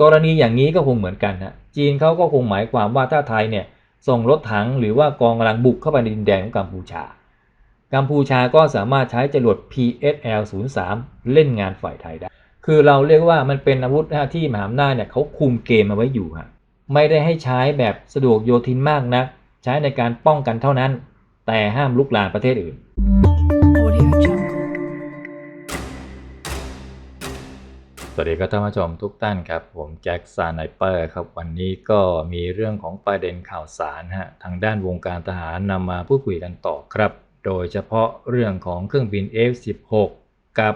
กรณีอย่างนี้ก็คงเหมือนกันฮะจีนเขาก็คงหมายความว่าถ้าไทยเนี่ยส่งรถถังหรือว่ากองกำลังบุกเข้าไปในดินแดนของกัมพูชา กัมพูชาก็สามารถใช้จรวด PSL 03เล่นงานฝ่ายไทยได้ คือเราเรียกว่ามันเป็นอาวุธที่มหาอำนาจเนี่ยเขาคุมเกมมาไว้อยู่ฮะไม่ได้ให้ใช้แบบสะดวกโยทินมากนัก ใช้ในการป้องกันเท่านั้น แต่ห้ามลุกลามประเทศอื่น สวัสดีครับท่านผู้ชมทุกท่านครับ ผมแจ็คซานไนเปอร์ครับ วันนี้ก็มีเรื่องของประเด็นข่าวสารฮะทางด้านวงการทหารนำมาพูดคุยกันต่อครับ โดยเฉพาะเรื่องของเครื่องบิน F16 กับ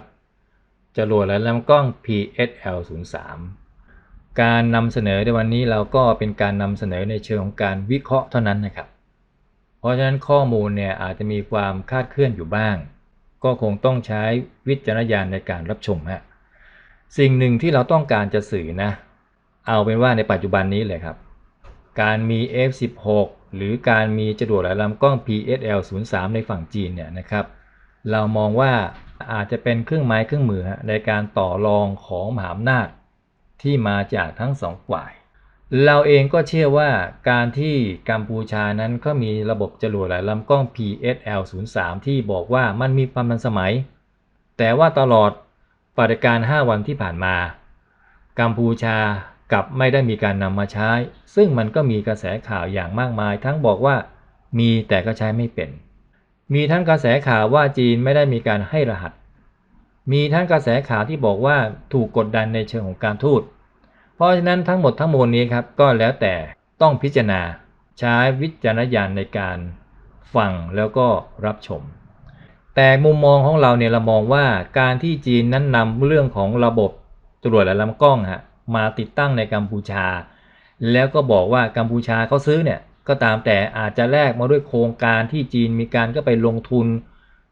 จรวดและลำกล้อง PSL 03 การนำเสนอในวันนี้เราก็เป็นการนำเสนอในเชิงของการวิเคราะห์เท่านั้นนะครับ เพราะฉะนั้นข้อมูลเนี่ยอาจจะมีความคาดเคลื่อนอยู่บ้าง ก็คงต้องใช้วิจารณญาณในการรับชมฮะ สิ่งหนึ่งที่เราต้องการจะสื่อนะ เอาเป็นว่าในปัจจุบันนี้เลยครับ การมี F16 หรือการมีจรวดและลำกล้อง PSL 03ในฝั่งจีนเนี่ยนะครับ เรามองว่าอาจจะเป็นเครื่องไม้เครื่องมือในการต่อรองของมหาอำนาจที่มาจากทั้งสองฝ่าย เราเองก็เชื่อว่าการที่กัมพูชานั้นก็มีระบบจรวดและลำกล้อง PSL 03ที่บอกว่ามันมีความทันสมัย แต่ว่าตลอด ปฏิการ 5 วันที่ผ่านมา กัมพูชากลับไม่ได้มีการนำมาใช้ ซึ่งมันก็มีกระแสข่าวอย่างมากมาย ทั้งบอกว่ามีแต่ก็ใช้ไม่เป็น มีทั้งกระแสข่าวว่าจีนไม่ได้มีการให้รหัส มีทั้งกระแสข่าวที่บอกว่าถูกกดดันในเชิงของการทูต เพราะฉะนั้นทั้งหมดทั้งมวลนี้ครับก็แล้วแต่ต้องพิจารณาใช้วิจารณญาณในการฟังแล้วก็รับชม แต่มุมมองของเราเนี่ยเรามองว่าการที่จีนนั้นนำเรื่องของระบบตรวจและลำกล้องฮะมาติดตั้งในกัมพูชา แล้วก็บอกว่ากัมพูชาเขาซื้อเนี่ยก็ตามแต่อาจจะแลกมาด้วยโครงการที่จีนมีการก็ไปลงทุน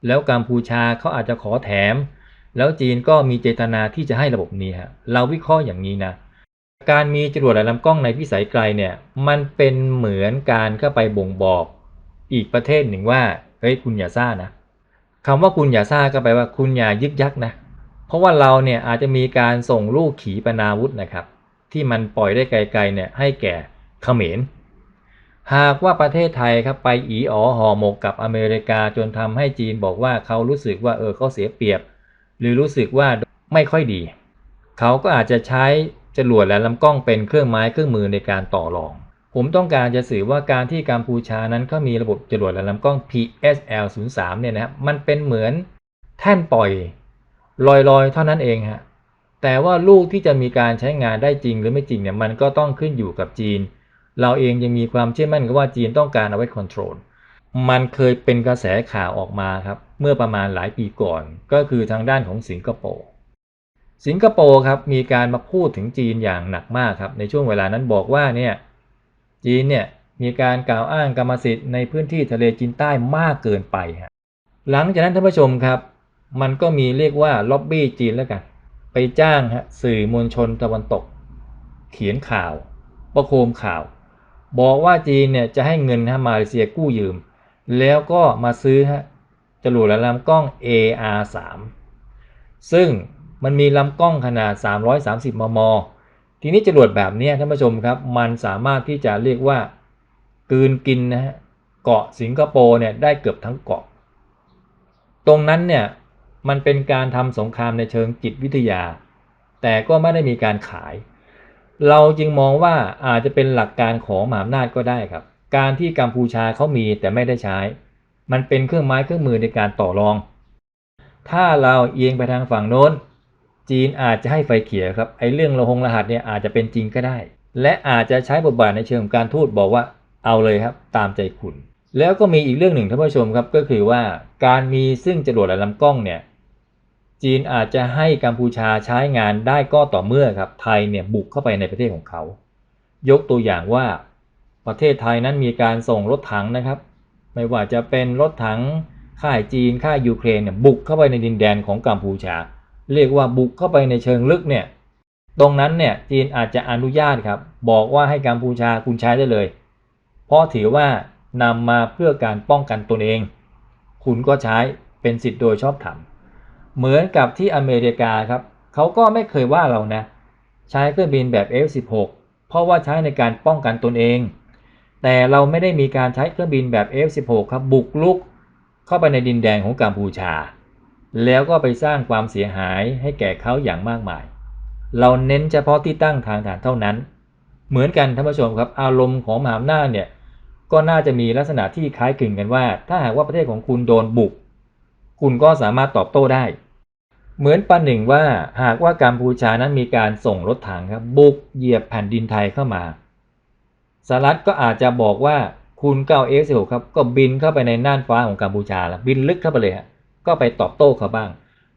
แล้วกัมพูชาเขาอาจจะขอแถม แล้วจีนก็มีเจตนาที่จะให้ระบบนี้ฮะเราวิเคราะห์อย่างนี้นะการมีจรวดและลำกล้องในพิสัยไกลเนี่ยมันเป็นเหมือนการเข้าไปบ่งบอกอีกประเทศหนึ่งว่าเฮ้ยคุณอย่าซ่านะ คำว่าคุณอย่าซ่าก็แปลว่าคุณอย่ายึกยักนะ เพราะว่าเราเนี่ยอาจจะมีการส่งลูกขีปนาวุธนะครับ ที่มันปล่อยได้ไกลๆเนี่ยให้แก่เขมร หากว่าประเทศไทยครับไปอีอ๋อห่อหมกกับอเมริกาจนทำให้จีนบอกว่าเขารู้สึกว่าเออเขาเสียเปรียบ หรือรู้สึกว่าไม่ค่อยดี เขาก็อาจจะใช้จรวดและลำกล้องเป็นเครื่องไม้เครื่องมือในการต่อรอง ผมต้องการจะสื่อว่าการที่กัมพูชานั้นก็มีระบบจรวดและลำกล้อง PSL 03เนี่ยนะครับมันเป็นเหมือนแท่นปล่อยลอยๆ เท่านั้นเองฮะแต่ว่าลูกที่จะมีการใช้งานได้จริงหรือไม่จริงเนี่ยมันก็ต้องขึ้นอยู่กับจีน เราเองยังมีความเชื่อมั่นว่าจีนต้องการเอาไว้คอนโทรลมันเคยเป็นกระแสข่าวออกมาครับเมื่อประมาณหลายปีก่อน ก็คือทางด้านของสิงคโปร์สิงคโปร์ครับมีการมาพูดถึงจีนอย่างหนักมากครับในช่วงเวลานั้นบอกว่าเนี่ย จีนเนี่ยมีการกล่าวอ้างกรรมสิทธิ์ในพื้นที่ทะเลจีนใต้มากเกินไปฮะหลังจากนั้นท่านผู้ชมครับ มันก็มีเรียกว่าล็อบบี้จีนแล้วกัน ไปจ้างฮะสื่อมวลชนตะวันตก เขียนข่าว ประโคมข่าว บอกว่าจีนเนี่ยจะให้เงินฮะมาเลเซียกู้ยืม แล้วก็มาซื้อฮะจรวดและลำกล้อง AR3 ซึ่งมันมีลำกล้องขนาด 330 มม ทีนี้จรวดแบบนี้ท่านผู้ชมครับ มันสามารถที่จะเรียกว่ากืนกินนะฮะเกาะสิงคโปร์เนี่ยได้เกือบทั้งเกาะ ตรงนั้นเนี่ยมันเป็นการทำสงครามในเชิงจิตวิทยา แต่ก็ไม่ได้มีการขาย เราจึงมองว่าอาจจะเป็นหลักการของมหาอำนาจก็ได้ครับ การที่กัมพูชาเขามีแต่ไม่ได้ใช้ มันเป็นเครื่องไม้เครื่องมือในการต่อรอง ถ้าเราเอียงไปทางฝั่งโน้น จีนอาจจะให้ไฟเขียวครับไอ้เรื่องระหงรหัสเนี่ยอาจจะเป็นจริงก็ได้ และอาจจะใช้บทบาทในเชิงของการทูตบอกว่าเอาเลยครับ ตามใจคุณ แล้วก็มีอีกเรื่องหนึ่งท่านผู้ชมครับก็คือว่าการมีซึ่งจรวดและลำกล้องเนี่ยจีนอาจจะให้กัมพูชาใช้งานได้ก็ต่อเมื่อครับไทยเนี่ยบุกเข้าไปในประเทศของเขา ยกตัวอย่างว่าประเทศไทยนั้นมีการส่งรถถังนะครับ ไม่ว่าจะเป็นรถถังค่ายจีนค่ายยูเครนเนี่ยบุกเข้าไปในดินแดนของกัมพูชา เรียกว่าบุกเข้าไปในเชิงลึกเนี่ยตรงนั้นเนี่ยจีนอาจจะอนุญาตครับ บอกว่าให้กัมพูชาคุณใช้ได้เลย เพราะถือว่านำมาเพื่อการป้องกันตนเอง คุณก็ใช้เป็นสิทธิ์โดยชอบธรรมเหมือนกับที่อเมริกาครับเขาก็ไม่เคยว่าเรานะ ใช้เครื่องบินแบบ F16 เพราะว่าใช้ในการป้องกันตนเอง แต่เราไม่ได้มีการใช้เครื่องบินแบบ F16 ครับบุกลุกเข้าไปในดินแดนของกัมพูชา แล้วก็ไปสร้างความเสียหายให้แก่เขาอย่างมากมาย เราเน้นเฉพาะที่ตั้งทางฐานเท่านั้น เหมือนกันท่านผู้ชมครับ อารมณ์ของมหาอำนาจเนี่ยก็น่าจะมีลักษณะที่คล้ายคลึงกันว่า ถ้าหากว่าประเทศของคุณโดนบุก คุณก็สามารถตอบโต้ได้ เหมือนประหนึ่งว่าหากว่ากัมพูชานั้นมีการส่งรถถังครับบุกเหยียบแผ่นดินไทยเข้ามาสหรัฐก็อาจจะบอกว่าคุณเก้าเอสครับก็บินเข้าไปในน่านฟ้าของกัมพูชาแล้วบินลึกเข้าไปเลยฮะ ก็ไปตอบโต้เขาบ้าง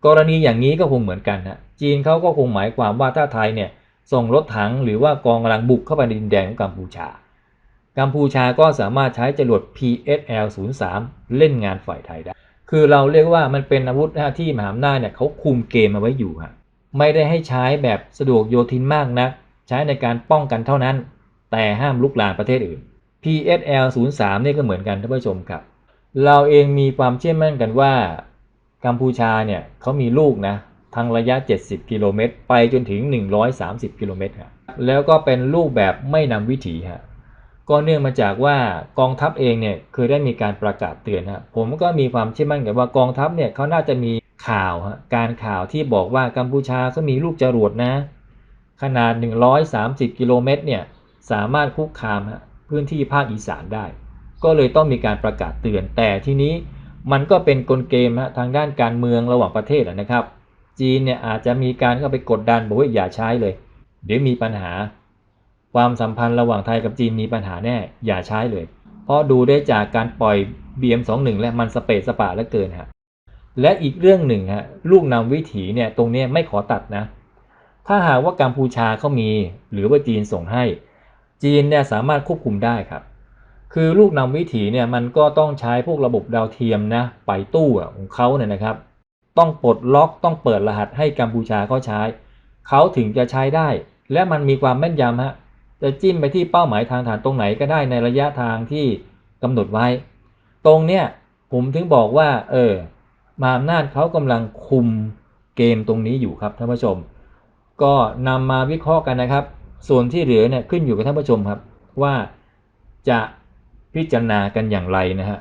กรณีอย่างนี้ก็คงเหมือนกันฮะจีนเขาก็คงหมายความว่าถ้าไทยเนี่ยส่งรถถังหรือว่ากองกำลังบุกเข้าไปในดินแดนของกัมพูชา กัมพูชาก็สามารถใช้จรวด PSL 03เล่นงานฝ่ายไทยได้ คือเราเรียกว่ามันเป็นอาวุธที่มหาอำนาจเนี่ยเขาคุมเกมมาไว้อยู่ฮะ ไม่ได้ให้ใช้แบบสะดวกโยทินมากนัก ใช้ในการป้องกันเท่านั้น แต่ห้ามลุกลามประเทศอื่น PSL 03นี่ก็เหมือนกันท่านผู้ชมครับ เราเองมีความเชื่อมั่นกันว่า กัมพูชาเนี่ยเขามีลูกนะทางระยะ 70 กิโลเมตร ไปจนถึง 130 กิโลเมตรฮะแล้วก็เป็นลูกแบบไม่นำวิถีฮะก็เนื่องมาจากว่ากองทัพเองเนี่ยเคยได้มีการประกาศเตือนฮะผมก็มีความเชื่อมั่นกันว่ากองทัพเนี่ยเขาน่าจะมีข่าวฮะการข่าวที่บอกว่ากัมพูชาเขามีลูกจรวดนะ ขนาด 130 กิโลเมตรเนี่ยสามารถคุกคามฮะพื้นที่ภาคอีสานได้ ก็เลยต้องมีการประกาศเตือนแต่ทีนี้ มันก็เป็นกลเกมฮะทางด้านการเมืองระหว่างประเทศอะนะครับ จีนเนี่ยอาจจะมีการเข้าไปกดดันบอกว่าอย่าใช้เลย เดี๋ยวมีปัญหา ความสัมพันธ์ระหว่างไทยกับจีนมีปัญหาแน่อย่าใช้เลย เพราะดูได้จากการปล่อย BM21 และมันสเปซสปะเหลือเกินฮะและอีกเรื่องหนึ่งฮะลูกนำวิถีเนี่ยตรงนี้ไม่ขอตัดนะ ถ้าหากว่ากัมพูชาเขามีหรือว่าจีนส่งให้ จีนเนี่ยสามารถควบคุมได้ครับ คือลูกนำวิถีเนี่ยมันก็ต้องใช้พวกระบบดาวเทียมนะไปตู้ของเขาเนี่ยนะครับ ต้องปลดล็อกต้องเปิดรหัสให้กัมพูชาเขาใช้ เขาถึงจะใช้ได้ และมันมีความแม่นยำฮะจะจิ้มไปที่เป้าหมายทางฐานตรงไหนก็ได้ในระยะทางที่กำหนดไว้ ตรงเนี้ยผมถึงบอกว่า เออมาอำนาจเขากำลังคุมเกมตรงนี้อยู่ครับท่านผู้ชม ก็นำมาวิเคราะห์กันนะครับ ส่วนที่เหลือเนี่ยขึ้นอยู่กับท่านผู้ชมครับว่าจะ พิจารณากันอย่างไรนะฮะ